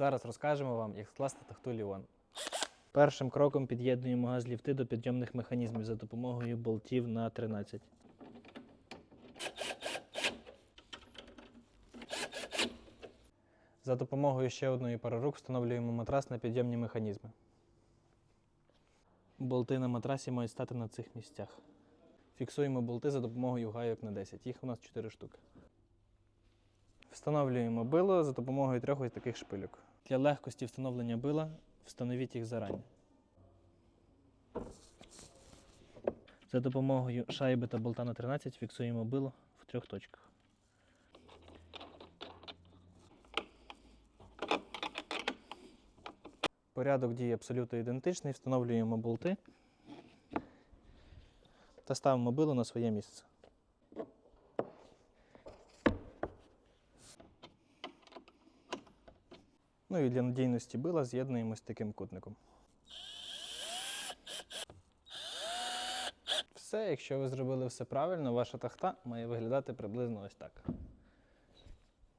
Зараз розкажемо вам, як скласти тахту Ліон. Першим кроком під'єднуємо газ ліфти до підйомних механізмів за допомогою болтів на 13. За допомогою ще одної пари рук встановлюємо матрас на підйомні механізми. Болти на матрасі мають стати на цих місцях. Фіксуємо болти за допомогою гайок на 10. Їх у нас 4 штуки. Встановлюємо било за допомогою трьох ось таких шпильок. Для легкості встановлення била встановіть їх зарані. За допомогою шайби та болта на 13 фіксуємо било в трьох точках. Порядок дії абсолютно ідентичний. Встановлюємо болти та ставимо било на своє місце. Ну і для надійності била з'єднуємо з таким кутником. Все, якщо ви зробили все правильно, ваша тахта має виглядати приблизно ось так.